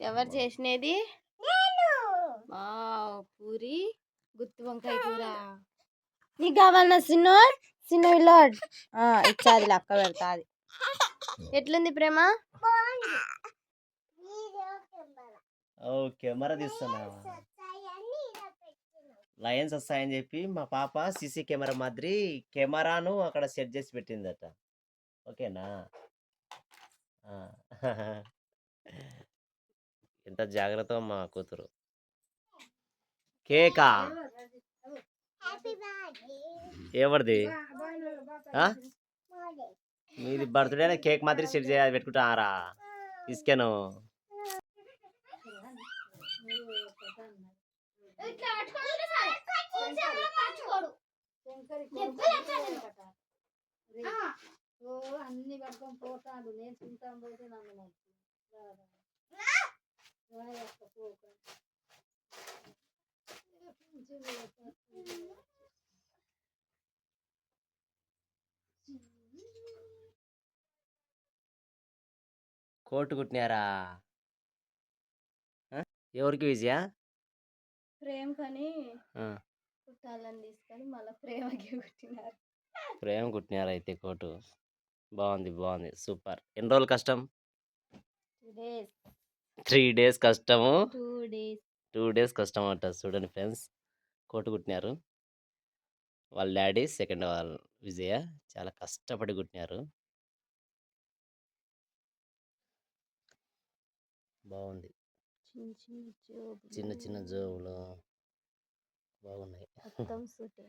ఎవరు చేసినది? పూరి గుత్తి వంకాయ కూర. నీకు కావాలన్నా చిన్న చిన్న విల్లాడ్ ఇచ్చాది లక్క పెడతాది ఎట్లుంది ప్రేమ? ఓ కెమెరా తీస్తున్నా. లయన్స్ వస్తాయని చెప్పి మా పాప సీసీ కెమెరా మాదిరి కెమెరాను అక్కడ సెట్ చేసి పెట్టిందట. ఓకేనా? ఆ. ఎంత జాగ్రత్త మా కూతురు. కేకా. ఎవరిది ఆ? మీది బర్త్డే కేక్ మాదిరి సెట్ చేయాలి పెట్టుకుంటారా తీసుకెను అన్ని పట్టుకొని పోతాడు. నేర్చుకుంటాం పోతే నన్ను మంచి కోటు కుట్టినారా? ఎవరికి విజయ? ప్రేమ కని ఆ. కుట్టాలని తీసుకొని మళ్ళీ ప్రేమకి కుట్టినారు. ప్రేమ కుట్టినారా అయితే కోటు. బాగుంది బాగుంది సూపర్. ఎన్ని రోజులు కష్టం? త్రీ డేస్ కష్టము. Two days. కష్టం అంట చూడండి ఫ్రెండ్స్. కోటు కుట్టినారు. వాళ్ళ డాడీ సెకండ్ వాళ్ళ విజయ చాలా కష్టపడి కుట్టినారు. బాగుంది చిన్న చిన్న జోబులు. బాగున్నాయి మొత్తం సూటే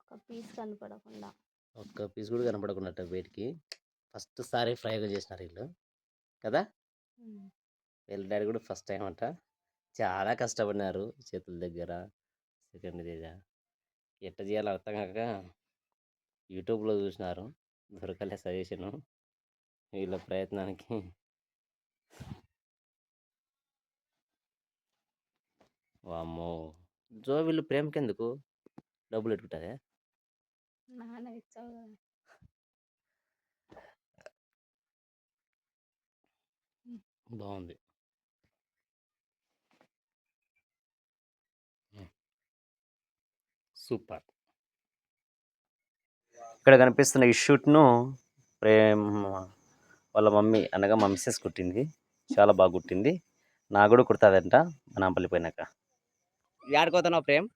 ఒక పీస్ కనపడకుండా. ఒక్క పీస్ కూడా కనపడకున్నట్టు బయటికి ఫస్ట్ సారి ప్రయోగం చేసినారు వీళ్ళు. కదా? వీళ్ళ డాడీ కూడా ఫస్ట్ టైం అంట. చాలా కష్టపడినారు చేతుల దగ్గర సెకండ్ దగ్గర. ఎట్ట చేయాలో అర్థం కాక యూట్యూబ్లో చూసినారు. దొరకలే సజెషను. వీళ్ళ ప్రయత్నానికి. వామ్మో. జో వీళ్ళు ప్రేమకి ఎందుకు డబ్బులు పెట్టుకుంటారే? నాన్న ఇచ్చావు కదా బాగుంది సూపర్. ఇక్కడ కనిపిస్తున్న ఈ షూట్ను ప్రేమ్ వాళ్ళ మమ్మీ అనగా మా మిస్సెస్ కుట్టింది. చాలా బాగా కుట్టింది. నా కూడా కుడుతుందంట. బనాంపల్లి పోయినాక. ఆడుకోతున్నావు ప్రేమ్?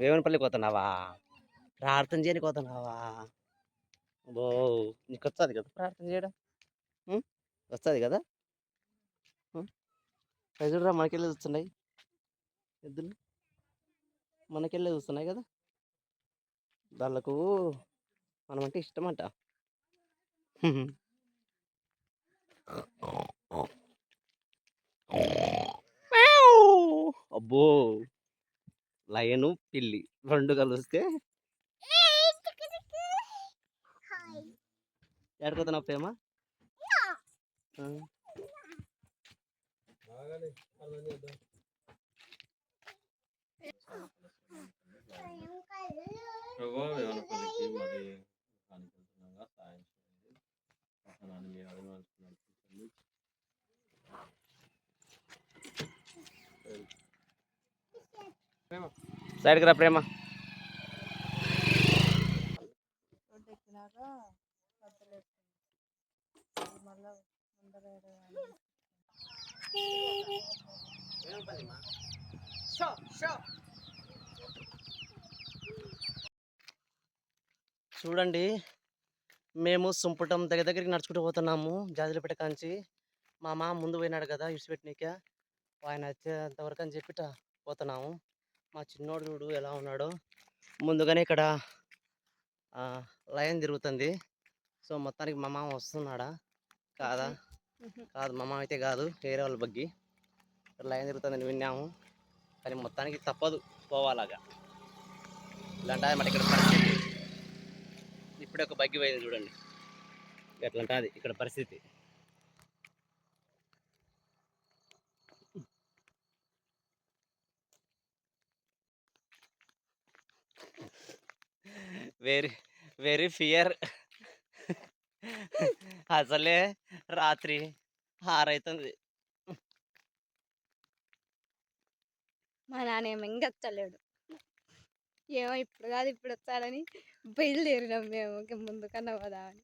వేవనపల్లి పోతున్నావా? ప్రార్థన చేయని పోతున్నావా బో నీకు వస్తుంది కదా ప్రార్థన చేయడం? వస్తుంది కదా? అవి మనకెళ్ళి చూస్తున్నాయి. ఎద్దులు. మనకెళ్ళే చూస్తున్నాయి కదా? వాళ్ళకు మనమంటే ఇష్టమంట. ఇష్టం అబ్బో! లయను పిల్లి రెండు కలిస్తే మీ అభిమానిస్తున్నారు సైడ్కి రా ప్రేమ. మళ్ళీ ముందర చూడండి మేము సుంపటం దగ్గర దగ్గరికి నడుచుకుంటూ పోతున్నాము జాజులపేట కాంచి. మా మామ ముందు పోయినాడు కదా ఇడిచిపెట్టినాక ఆయన వచ్చేంతవరకు అని చెప్పిట పోతున్నాము. మా చిన్నోడు చూడు ఎలా ఉన్నాడో. ముందుగానే ఇక్కడ లైన్ లయన్ తిరుగుతుంది. సో మొత్తానికి మా మామ వస్తున్నాడా? కాదా? కాదు మా మామ అయితే కాదు. వేరే వాళ్ళ బగ్గి. లయన్ తిరుగుతుందని విన్నాము. కానీ మొత్తానికి తప్పదు పోవాలాగా. ఇలాంటి మరి ఇక్కడ పరిస్థితి. ఇప్పుడే ఒక బగ్గి పోయింది చూడండి. ఎట్లా ఉంటుంది ఇక్కడ పరిస్థితి. వేరే వెరీ ఫియర్ అసలే రాత్రి ఆరైతుంది మా నాన్న ఏమో ఇంకా వచ్చలేడు ఏమో ఇప్పుడు కాదు ఇప్పుడు వచ్చాడని బయలుదేరినాం మేము ఇంక ముందు కన్నా పోదా అని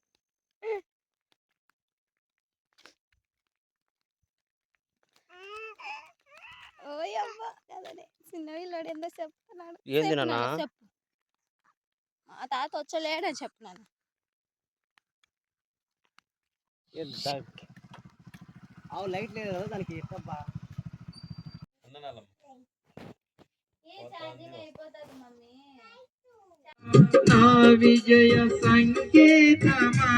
ఓయమ్మ కదనే చిన్న వీళ్ళోడు ఎంత చెప్తున్నాడు ఏంది? నాన్న, చెప్పు. మా తాత వచ్చలేడని చెప్పినాను అవు లైట్ లేదు కదా దానికి ఎట్టబ్బా? అందనాలమ్మ నా విజయ సంకేతమా?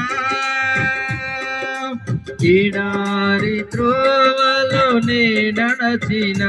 ఈడారి త్రోవలో నే నడచిన